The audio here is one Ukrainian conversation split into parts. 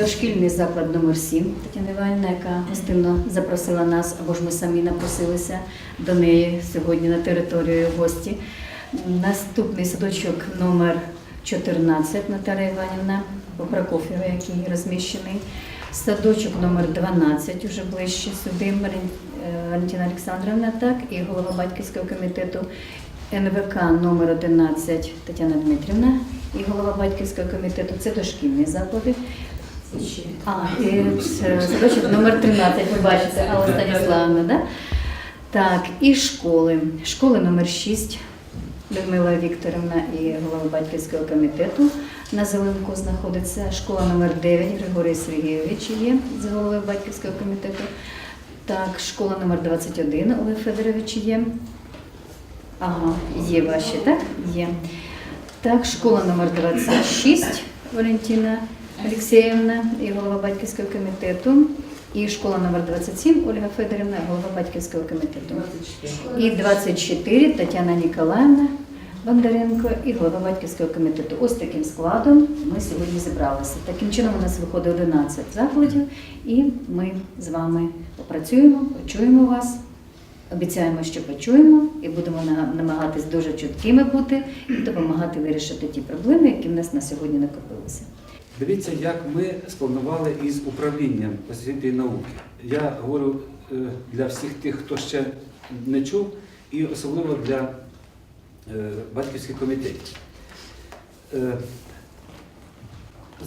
дошкільний заклад номер 7 Тетяна Іванівна, яка гостинно запросила нас, або ж ми самі напросилися до неї сьогодні на територію гості. Наступний садочок номер 14 Наталія Іванівна Прокоф'єва, який розміщений. Садочок номер 12, уже ближче сюди, е, Валентина Олександровна, так, і голова батьківського комітету НВК номер 11 Тетяна Дмитрівна і голова батьківського комітету. Це дошкільні заклади. А, і садочок номер 13, ви бачите, Алла Станіславна, да? Так, і школи. Школи номер 6 Людмила Вікторівна і голова батьківського комітету на Зеленку знаходиться. Школа номер 9 Григорій Сергійович є з головою батьківського комітету. Так, школа номер 21 Олег Федорович є. Ага, є ваші, так? Є. Так, школа номер 26 Валентина Олексіївна і голова батьківського комітету. І школа номер 27 Ольга Федорівна, голова батьківського комітету. І 24 Тетяна Ніколаївна Бондаренко і голова батьківського комітету. Ось таким складом ми сьогодні зібралися. Таким чином у нас виходить 11 закладів, і ми з вами попрацюємо, почуємо вас. Обіцяємо, що почуємо і будемо намагатись дуже чуткими бути і допомагати вирішити ті проблеми, які в нас на сьогодні накопилися. Дивіться, як ми спланували із управлінням освіти і науки. Я говорю е, для всіх тих, хто ще не чув, і особливо для е, батьківських комітетів. Е,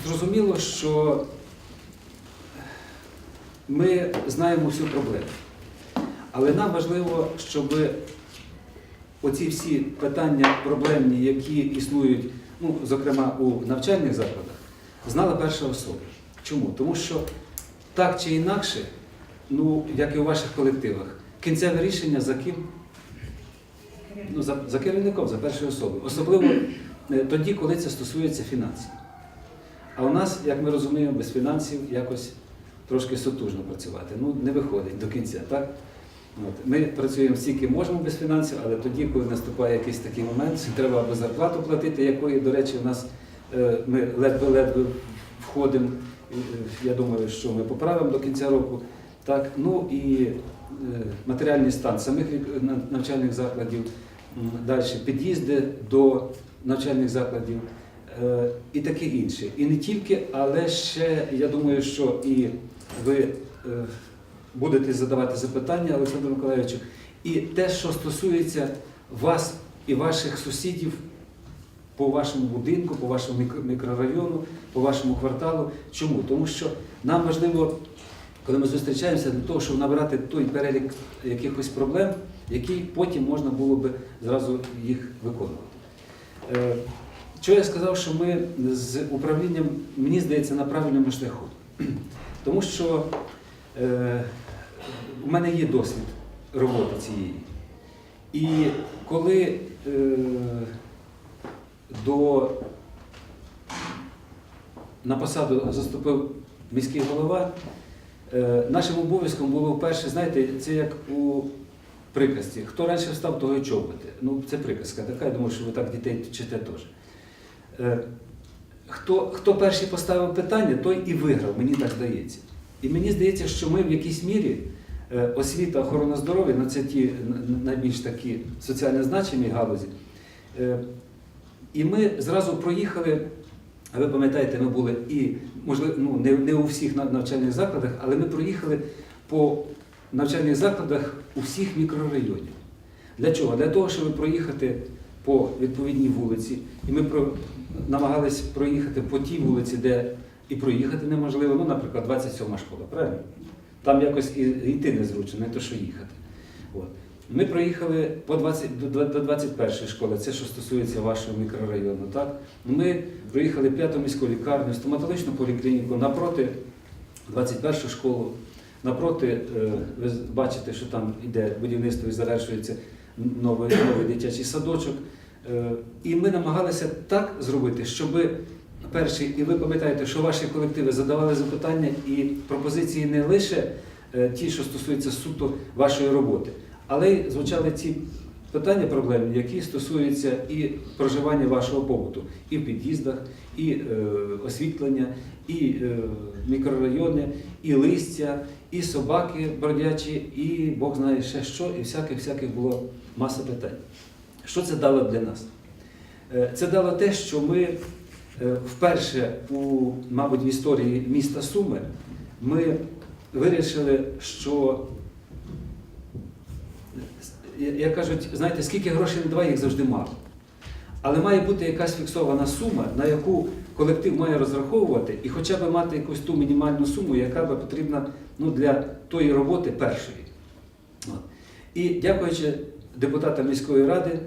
Зрозуміло, що ми знаємо всю проблему. Але нам важливо, щоб оці всі питання проблемні, які існують, ну, зокрема у навчальних закладах, знала перша особа. Чому? Тому що так чи інакше, ну, як і у ваших колективах, кінцеве рішення за ким? Ну, за, за керівником, за першою особою. Особливо е, тоді, коли це стосується фінансів. А у нас, як ми розуміємо, без фінансів якось трошки сотужно працювати. Ну, не виходить до кінця, так? От. Ми працюємо стільки можемо без фінансів, але тоді, коли наступає якийсь такий момент, треба або зарплату платити, якої, до речі, у нас ми ледве-ледве входимо. Е, Я думаю, що ми поправимо до кінця року. Так, ну і е, матеріальний стан самих навчальних закладів, далі під'їзди до навчальних закладів е, і таке інше. І не тільки, але ще я думаю, що і ви е, будете задавати запитання Олександру Миколаївичу, і те, що стосується вас і ваших сусідів по вашому будинку, по вашому мікрорайону, по вашому кварталу. Чому? Тому що нам важливо, коли ми зустрічаємося, для того, щоб набрати той перелік якихось проблем, який потім можна було би зразу їх виконувати. Е, Чого я сказав, що ми з управлінням, мені здається, на правильному шляху. Тому що е, у мене є досвід роботи цієї. І коли е, до, на посаду заступив міський голова, е, нашим обов'язком було вперше, знаєте, це як у приказці. Хто раніше встав, того й чоботи. Ну, це приказка така, я думаю, що ви так дітей вчите теж. Е, Хто, хто перший поставив питання, той і виграв, мені так здається. І мені здається, що ми в якійсь мірі е, освіта, охорона здоров'я, ну це ті найбільш такі соціально значимі галузі. І ми зразу проїхали, а ви пам'ятаєте, ми були і, можливо, ну, не, не у всіх навчальних закладах, але ми проїхали по навчальних закладах у всіх мікрорайонів. Для чого? Для того, щоб проїхати по відповідній вулиці. І ми про, намагались проїхати по тій вулиці, де і проїхати неможливо. Ну, наприклад, 27 школа, правильно? Там якось і йти незручно, не то що їхати. От. Ми проїхали по 20, до, до 21 школи, це що стосується вашого мікрорайону. Так? Ми проїхали п'яту міську лікарню, стоматологічну поліклініку, напроти 21 школу, напроти, е, ви бачите, що там йде будівництво і завершується новий, новий дитячий садочок. Е, І ми намагалися так зробити, щоб перший, і ви пам'ятаєте, що ваші колективи задавали запитання і пропозиції не лише е, ті, що стосуються суто вашої роботи, але звучали ці питання проблемні, які стосуються і проживання вашого побуту, і в під'їздах, і е, освітлення, і е, мікрорайони, і листя, і собаки бродячі, і Бог знає ще що, і всяких всяких було маса питань. Що це дало для нас? Е, Це дало те, що ми е, вперше у, мабуть, в історії міста Суми ми вирішили, що як кажуть, знаєте, скільки грошей не давай, їх завжди мало. Але має бути якась фіксована сума, на яку колектив має розраховувати, і хоча б мати якусь ту мінімальну суму, яка би потрібна ну, для тої роботи першої. От. І дякуючи депутатам міської ради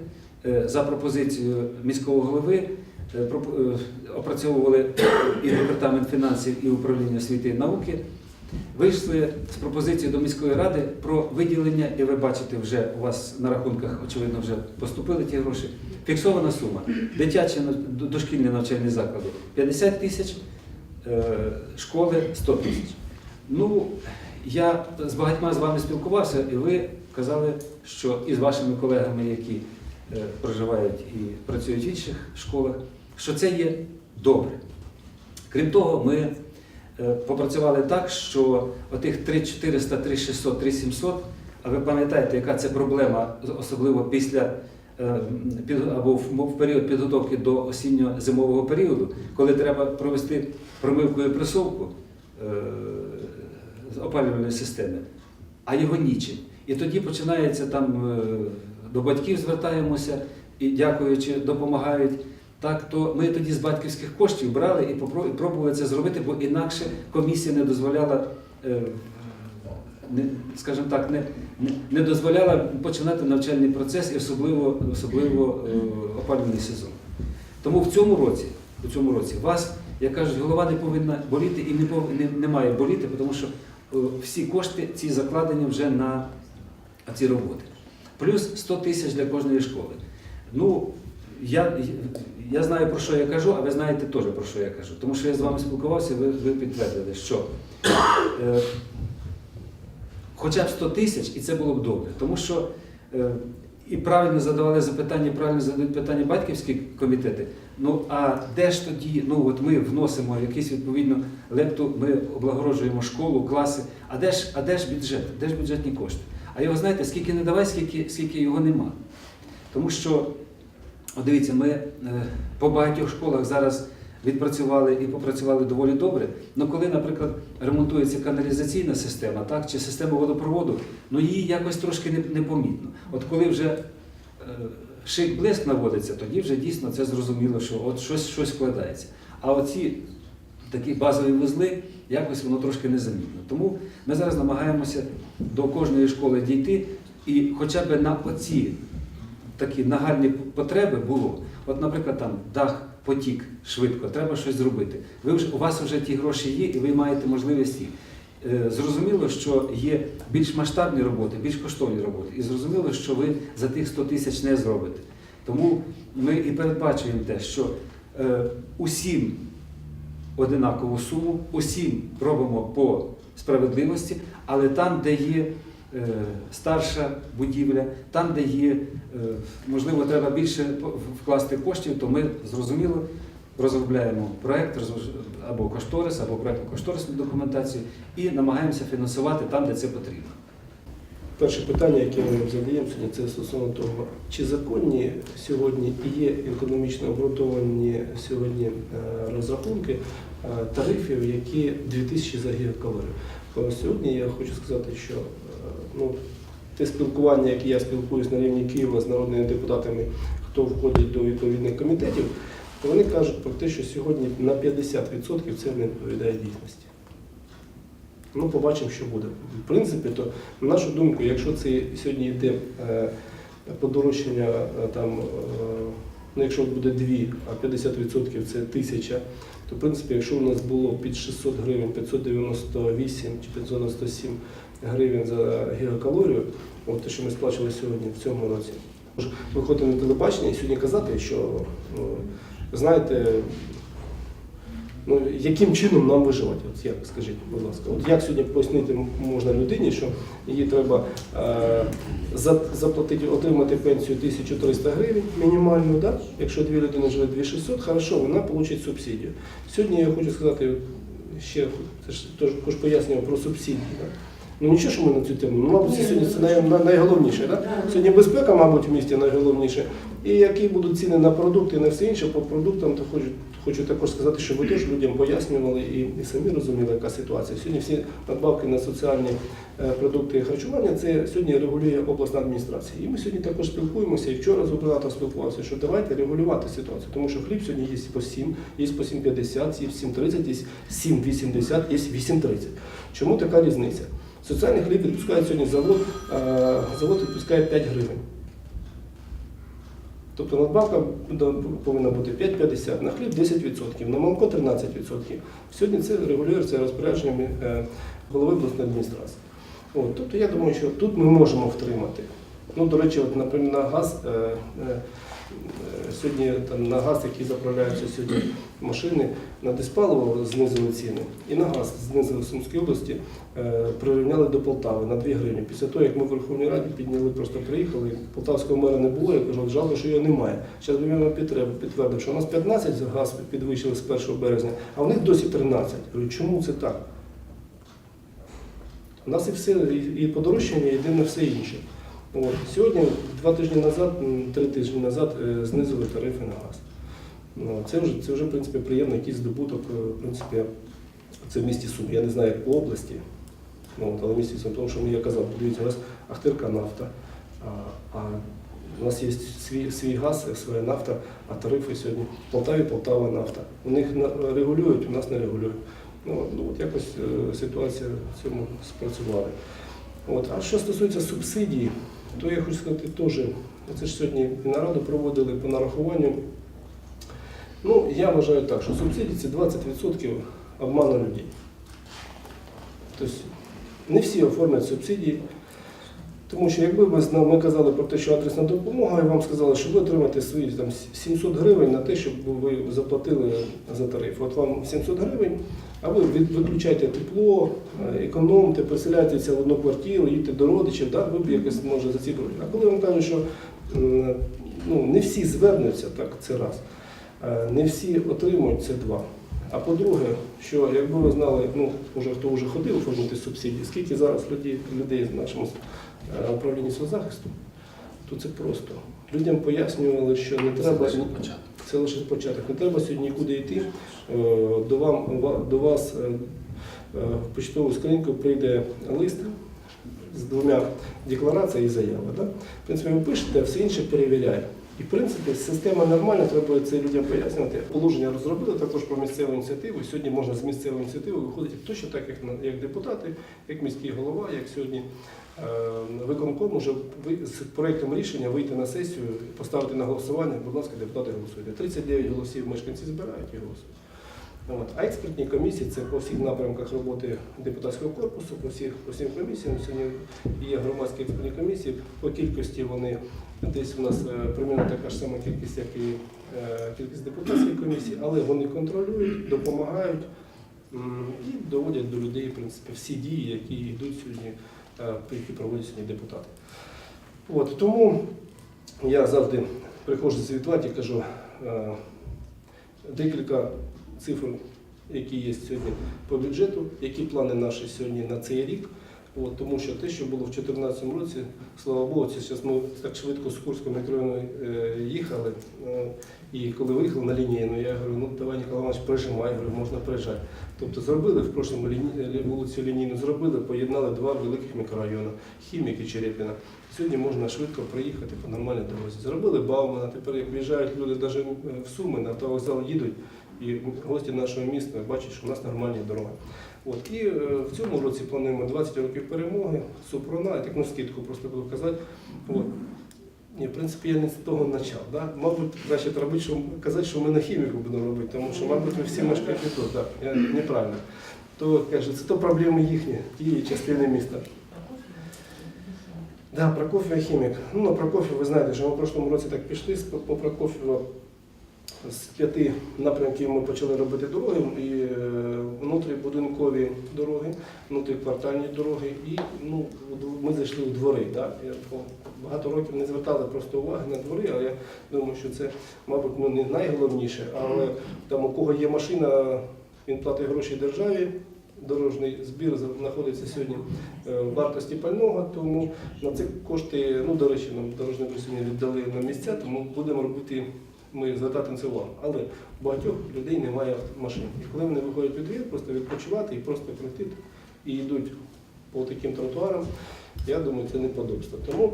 е, за пропозицією міського голови, е, е, опрацьовували і департамент фінансів, і управління освіти і науки. Вийшли з пропозицією до міської ради про виділення, і ви бачите, вже у вас на рахунках, очевидно, вже поступили ті гроші. Фіксована сума. Дитячі дошкільні навчальні заклади 50 тисяч, е, школи 100 тисяч. Ну, я з багатьма з вами спілкувався, і ви казали, що і з вашими колегами, які е, проживають і працюють в інших школах, що це є добре. Крім того, ми попрацювали так, що отих 3400, 3600, 3700, а ви пам'ятаєте, яка це проблема, особливо після е, або в, період підготовки до осінньо-зимового періоду, коли треба провести промивку і присовку е, з опалювальної системи, а його нічим. І тоді починається там е, до батьків звертаємося і дякуючи, допомагають. Так, то ми тоді з батьківських коштів брали і пробували це зробити, бо інакше комісія не дозволяла, е, скажімо так, не, не, дозволяла починати навчальний процес і особливо, особливо е, опалювальний сезон. Тому в цьому році, у цьому році вас, як кажуть, голова не повинна боліти і не, не, не має боліти, тому що е, всі кошти ці закладені вже на ці роботи. Плюс 100 тисяч для кожної школи. Ну, я, я знаю, про що я кажу, а ви знаєте теж, про що я кажу. Тому що я з вами спілкувався, ви, ви підтвердили, що е, хоча б 100 тисяч, і це було б добре. Тому що е, і правильно задавали запитання, правильно задають питання батьківські комітети. Ну а де ж тоді, ну от ми вносимо якийсь відповідно лепту, ми облагороджуємо школу, класи. А де ж, а де ж бюджет? Де ж бюджетні кошти? А його знаєте, скільки не давай, скільки, скільки його нема. Тому що, от дивіться, ми е, по багатьох школах зараз відпрацювали і попрацювали доволі добре. Ну коли, наприклад, ремонтується каналізаційна система, так, чи система водопроводу, ну її якось трошки непомітно. От коли вже е, шик блиск наводиться, тоді вже дійсно це зрозуміло, що от щось, щось складається. А оці такі базові вузли, якось воно трошки незамітно. Тому ми зараз намагаємося до кожної школи дійти і хоча б на оці такі нагальні потреби було. От, наприклад, там дах потік швидко, треба щось зробити. Ви вже, у вас вже ті гроші є, і ви маєте можливість їх. Е, Зрозуміло, що є більш масштабні роботи, більш коштовні роботи. І зрозуміло, що ви за тих 100 тисяч не зробите. Тому ми і передбачуємо те, що е, усім одинакову суму, усім робимо по справедливості, але там, де є старша будівля, там, де є, е, можливо, треба більше вкласти коштів, то ми зрозуміло розробляємо проект роз- або кошторис, або проектно-кошторисну документацію і намагаємося фінансувати там, де це потрібно. Перше питання, яке ми задаємо сьогодні, це стосовно того, чи законні сьогодні і є економічно обґрунтовані сьогодні е, розрахунки е, тарифів, які 2000 за гігакалорію. Сьогодні я хочу сказати, що е, ну, те спілкування, яке я спілкуюсь на рівні Києва з народними депутатами, хто входить до відповідних комітетів, то вони кажуть про те, що сьогодні на 50% це не відповідає дійсності. Ну, побачимо, що буде. В принципі, то на нашу думку, якщо це сьогодні йде е, подорожчання е, там, е, ну якщо буде 2, а 50% це 1000, то в принципі, якщо у нас було під 600 гривень 598 чи 597 гривень за гігакалорію, от те, що ми сплачували сьогодні в цьому році, виходити на телебачення і сьогодні казати, що ну, знаєте, Ну, яким чином нам виживати? От як скажіть, будь ласка, от як сьогодні пояснити можна людині, що їй треба е, заплатити, отримати пенсію 1300 гривень мінімальну, да? якщо дві людини живе 2600, хорошо, вона отримає субсидію. Сьогодні я хочу сказати ще, це ж також пояснював про субсидії. Да? Ну нічого, що ми на цю тему. Ну, мабуть, це сьогодні це най- най- найголовніше. Да? Сьогодні безпека, мабуть, в місті найголовніше. І які будуть ціни на продукти і на все інше по продуктам, то хочу, хочу також сказати, що ви теж людям пояснювали і, і самі розуміли, яка ситуація. Сьогодні всі надбавки на соціальні е, продукти харчування це сьогодні регулює обласна адміністрація. І ми сьогодні також спілкуємося, і вчора з губернатором спілкувався, що давайте регулювати ситуацію, тому що хліб сьогодні є по 7, є по 7,50, є 7,30, є 7,80, є 8,30. Чому така різниця? Соціальний хліб відпускає сьогодні завод, е, завод відпускає 5 гривень. Тобто надбавка повинна бути 5,50, на хліб 10%, на молоко 13%. Сьогодні це регулюється розпорядженнями е, голови обласної адміністрації. От, тобто я думаю, що тут ми можемо втримати. Ну, до речі, от, наприклад, на газ, е, сьогодні там, на газ, який заправляються сьогодні машини, на диспаливо знизили ціни, і на газ знизили в Сумській області, е, прирівняли до Полтави на 2 гривні. Після того, як ми в Верховній Раді підняли, просто приїхали, полтавського мера не було, я кажу, жалко, що його немає. Зараз би він підтвердив, що у нас 15 за газ підвищили з 1 березня, а в них досі 13. Я говорю, чому це так? У нас і все, і, і подорожчання йде на все інше. От. Сьогодні, два тижні назад, три тижні назад е, знизили тарифи на газ. Ну, це вже, це вже в принципі, приємний якийсь здобуток, е, в принципі, це в місті Сум. Я не знаю, як по області, ну, але в місті Сум, тому що я казав, дивіться, у нас Ахтирка нафта, а, а у нас є свій, свій газ, своя нафта, а тарифи сьогодні в Полтаві Полтава нафта. У них регулюють, у нас не регулюють. Ну, ну, от якось е, ситуація в цьому спрацювала. От. А що стосується субсидій, то я хочу сказати теж, це ж сьогодні нараду проводили по нарахуванню. Ну, я вважаю так, що субсидії це 20% обману людей. Тобто не всі оформлять субсидії. Тому що якби ми казали про те, що адресна допомога, і вам сказали, що ви отримаєте свої там, 700 гривень на те, щоб ви заплатили за тариф. От вам 700 гривень, а ви виключаєте тепло, е, економте, переселяєтеся в одну квартиру, їдете до родичів, да? ви б якось може за ці гроші. А коли вам кажуть, що ну, не всі звернуться, так, це раз, е, не всі отримують, це два. А по-друге, що якби ви знали, ну, уже хто вже ходив оформити субсидії, скільки зараз людей, людей в нашому е, управлінні соцзахисту, то це просто. Людям пояснювали, що не треба. Це лише початок. Не треба сьогодні нікуди йти. Е, До, вам, до вас е, е, в почтову скриньку прийде лист з двома деклараціями і заявами. Да? В принципі, ви пишете, а все інше перевіряє. І в принципі система нормальна, треба це людям пояснювати. Положення розробили також про місцеву ініціативу. Сьогодні можна з місцевої ініціативи виходити точно так, як, як депутати, як міський голова, як сьогодні е, виконком уже з проєктом рішення вийти на сесію, поставити на голосування. Будь ласка, депутати голосуйте. 39 голосів мешканці збирають і голосують. От. А експертні комісії це по всіх напрямках роботи депутатського корпусу, по всіх по всім комісіям. Сьогодні є громадські експертні комісії. По кількості вони десь у нас е, така ж сама кількість, як і е, кількість депутатських комісій, але вони контролюють, допомагають і доводять до людей в принципі, всі дії, які йдуть сьогодні, е, які проводять сьогодні депутати. От, тому я завжди приходжу звітувати і кажу декілька цифр, які є сьогодні по бюджету, які плани наші сьогодні на цей рік. От, тому що те, що було в 2014 році, слава Богу, це зараз ми так швидко з Курського мікрорайону е, їхали. е, і коли виїхали на лінійну, я говорю, ну давай Ніколай Іванович, прижимай, говорю, можна приїжджати. Тобто зробили в прошлому ліні... вулицю лінійну, зробили, поєднали два великих мікрорайони, Хімік і Черепіна. Сьогодні можна швидко приїхати по нормальній дорозі. Зробили Баумана, тепер як виїжджають люди навіть в Суми, на автовокзал їдуть, і гості нашого міста бачать, що в нас нормальні дороги. От, і е, в цьому році плануємо 20 років перемоги, Супрона, так на скидку просто буду казати. От. Ні, в принципі, я не з того почав. Да? Мабуть, краще треба що, казати, що ми на хіміку будемо робити, тому що, мабуть, ми всі мешкають не тут, так, я неправильно. То каже, це то проблеми їхні, тієї частини міста. Да, Прокоф'єва хімік. Ну, на Прокоф'єва, ви знаєте, що ми в прошлому році так пішли по Прокоф'єва. З п'яти напрямків ми почали робити дороги, і е, внутрібудинкові дороги, внутріквартальні дороги, і ну, ми зайшли у двори. Да? Я багато років не звертали просто уваги на двори, але я думаю, що це, мабуть, ну, не найголовніше, але там у кого є машина, він платить гроші державі. Дорожній збір знаходиться сьогодні е, в вартості пального, тому на ці кошти, ну до речі, нам дорожні сьогодні віддали на місця, тому будемо робити, ми це увагу. Але багатьох людей немає машин. І коли вони виходять під двір, просто відпочивати і просто пройти і йдуть по таким тротуарам, я думаю, це неподобство. Тому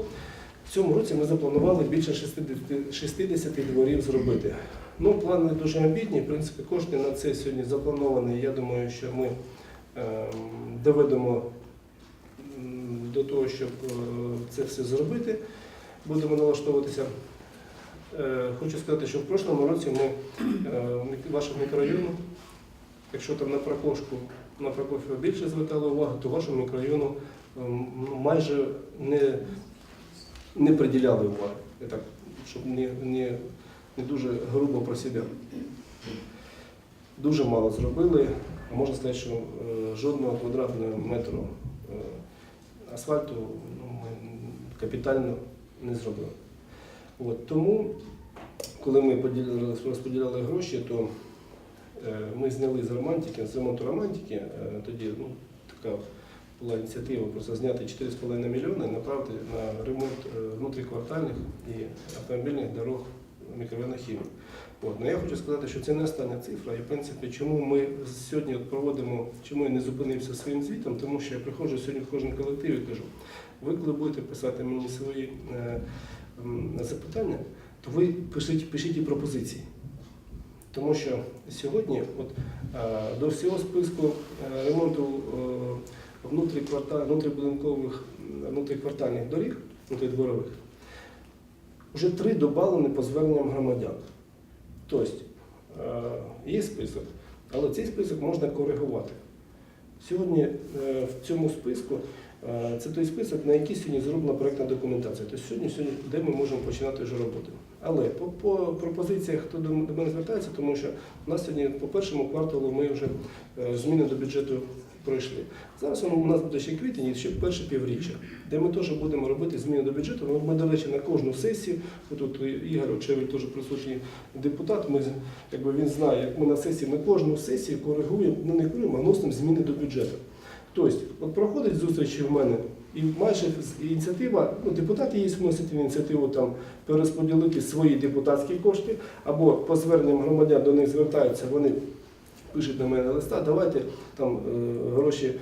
в цьому році ми запланували більше 60, 60 дворів зробити. Ну, плани дуже амбітні. В принципі, кошти на це сьогодні заплановані. Я думаю, що ми ем, доведемо до того, щоб е, це все зробити. Будемо налаштовуватися. Е, Хочу сказати, що в прошлому році ми е, мік- вашому мікрорайону, якщо там на Прокошку, на Прокоф'єва більше звертали увагу, то вашому мікрорайону ем, ну, майже не, не приділяли уваги. Так, щоб не, не, не дуже грубо про себе. Дуже мало зробили, а можна сказати, що е, жодного квадратного метру асфальту ну, ми капітально не зробили. От, тому, коли ми поділяли, розподіляли гроші, то е, ми зняли з романтики, з ремонту романтики, е, тоді ну, така була ініціатива просто зняти 4,5 мільйони і направити на ремонт е, внутріквартальних і автомобільних дорог мікрорайону Хімії. От. Ну, я хочу сказати, що це не остання цифра. І в принципі, чому ми сьогодні от проводимо, чому я не зупинився своїм звітом, тому що я приходжу сьогодні в кожен колектив і кажу, ви коли будете писати мені свої е, м, запитання, то ви пишіть, пишіть і пропозиції. Тому що сьогодні от, е, до всього списку е, ремонту е, внутрібудинкових, внутріквартальних доріг, внутридворових, вже три добавлені по зверненням громадян. Тобто є список, але цей список можна коригувати. Сьогодні в цьому списку це той список, на який сьогодні зроблена проєктна документація. Тобто сьогодні, сьогодні, де ми можемо починати вже роботу. Але по, по пропозиціях, хто до, мене звертається, тому що у нас сьогодні по першому кварталу ми вже е, зміни до бюджету пройшли. Зараз у нас буде ще квітень ще перше півріччя, де ми теж будемо робити зміни до бюджету. Ми, до речі, на кожну сесію, тут Ігор Очевий теж присутній депутат, ми, якби він знає, як ми на сесії, ми кожну сесію коригуємо, ну не коригуємо, а вносимо зміни до бюджету. Тобто, от проходить зустрічі в мене, і майже ініціатива, ну, депутати є вносять ініціативу там перерозподілити свої депутатські кошти, або по зверненням громадян до них звертаються, вони пишуть на мене листа, давайте там е, гроші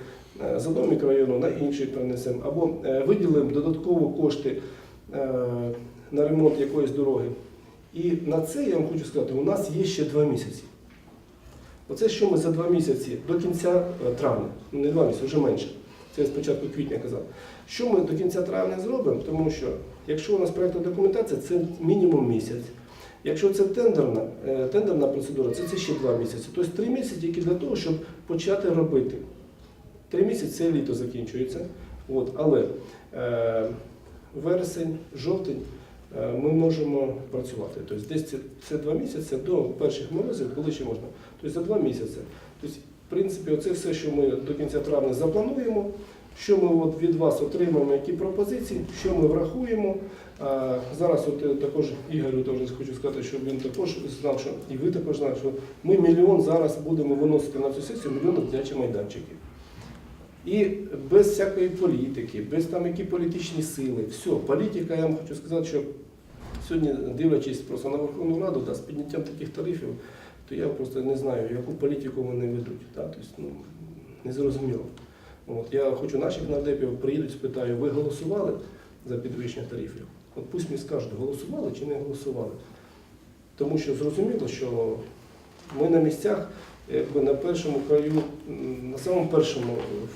е, з одного мікрорайону на інший перенесемо, або е, виділимо додатково кошти на ремонт якоїсь дороги. І на це я вам хочу сказати, у нас є ще два місяці. Оце що ми за два місяці до кінця е, травня, ну не два місяці, вже менше. Це я спочатку квітня казав. Що ми до кінця травня зробимо? Тому що якщо у нас проєктна документація, це мінімум місяць. Якщо це тендерна, е, тендерна процедура, це, це ще два місяці. Тобто три місяці тільки для того, щоб почати робити. Три місяці це літо закінчується. От, але е, вересень, жовтень е, ми можемо працювати. Тобто десь це, це два місяці до перших морозів, коли ще можна. Тобто за два місяці. Тобто, в принципі, це все, що ми до кінця травня заплануємо. Що ми от від вас отримаємо, які пропозиції, що ми врахуємо. А, зараз от е, також Ігорю теж хочу сказати, щоб він також знав, що і ви також знали, що ми мільйон зараз будемо виносити на цю сесію мільйон дитячі майданчики. І без всякої політики, без там які політичні сили. Все, політика, я вам хочу сказати, що сьогодні, дивлячись просто на Верховну Раду да, з підняттям таких тарифів, то я просто не знаю, яку політику вони ведуть. Да? Тобто, ну, незрозуміло. От, я хочу наших нардепів приїдуть, спитаю, ви голосували за підвищення тарифів? От пусть мені скажуть, голосували чи не голосували. Тому що зрозуміло, що ми на місцях, якби на першому краю, на самому першому е,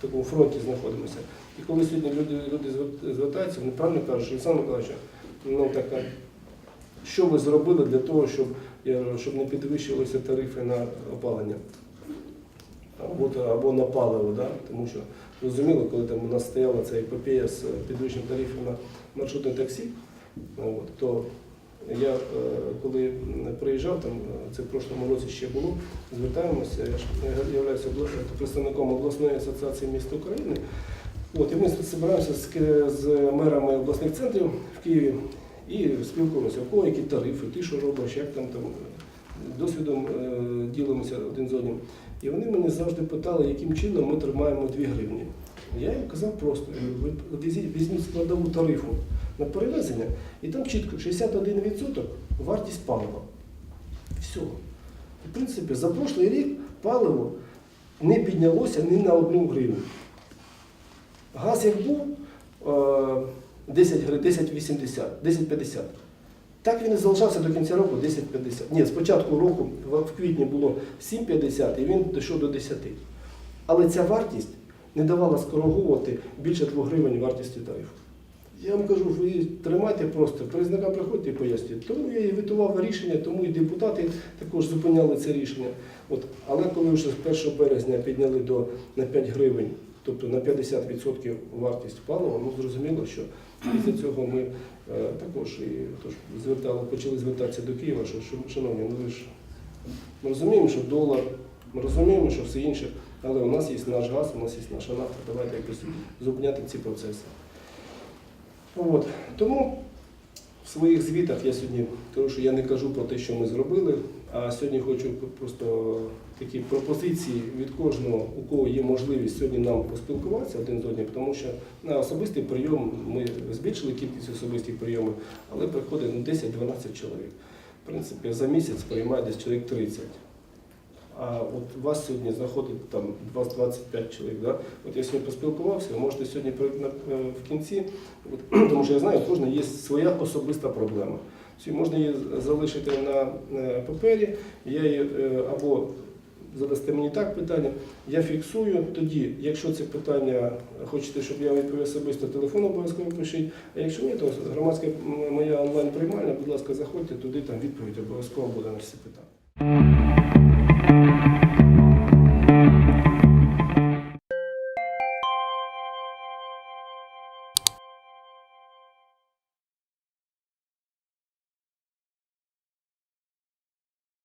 такому фронті знаходимося. І коли сьогодні люди, люди звертаються, вони правильно кажуть, що Олександр Миколаївич, ну така, що ви зробили для того, щоб, щоб не підвищувалися тарифи на опалення? Або, або на паливо, да? тому що зрозуміло, коли там у нас стояла ця епопея з підвищенням тарифів на маршрутне таксі, от, то Я е, коли приїжджав, там е, це в прошлому році ще було, звертаємося. Я являюся представником обласної асоціації міст України. От, і ми збираємося з, з мерами обласних центрів в Києві і спілкуємося, кого які тарифи, ти що робиш, як там, там досвідом е, ділимося один з одним. І вони мене завжди питали, яким чином ми тримаємо 2 гривні. Я їм казав просто, візьміть- складову тарифу на перевезення, і там чітко 61% вартість палива. Все. В принципі, за прошлий рік паливо не піднялося ні на одну гривню. Газ як був е, 10 гривень, 10,80, 10,50. Так він і залишався до кінця року 10,50. Ні, з початку року в квітні було 7,50 і він дійшов до 10. Але ця вартість не давала скороговувати більше 2 гривень вартості тарифу. Я вам кажу, ви тримайте просто, перезнакам приходьте і пояснюйте. Тому я і витував рішення, тому і депутати також зупиняли це рішення. От, але коли вже з 1 березня підняли до, на 5 гривень, тобто на 50% вартість палива, ну зрозуміло, що після цього ми е, також і тож, звертали, почали звертатися до Києва, що, шановні, ну ви ж ми розуміємо, що долар, ми розуміємо, що все інше, але у нас є наш газ, у нас є наша нафта, давайте якось зупиняти ці процеси. От. Тому в своїх звітах я сьогодні, тому що я не кажу про те, що ми зробили, а сьогодні хочу просто такі пропозиції від кожного, у кого є можливість сьогодні нам поспілкуватися один з одним, тому що на особистий прийом ми збільшили кількість особистих прийомів, але приходить ну, 10-12 чоловік. В принципі, за місяць приймає десь чоловік 30. А от вас сьогодні знаходить там 20-25 чоловік. Да? От я сьогодні поспілкувався, ви можете сьогодні е, в кінці, от, тому що я знаю, у кожного є своя особиста проблема. Можна її залишити на е, папері, я її е, або задасте мені так питання, я фіксую. Тоді, якщо це питання хочете, щоб я відповів особисто, телефон обов'язково пишіть. А якщо ні, то громадська моя онлайн приймальна, будь ласка, заходьте туди, там відповідь обов'язково буде на всі питання.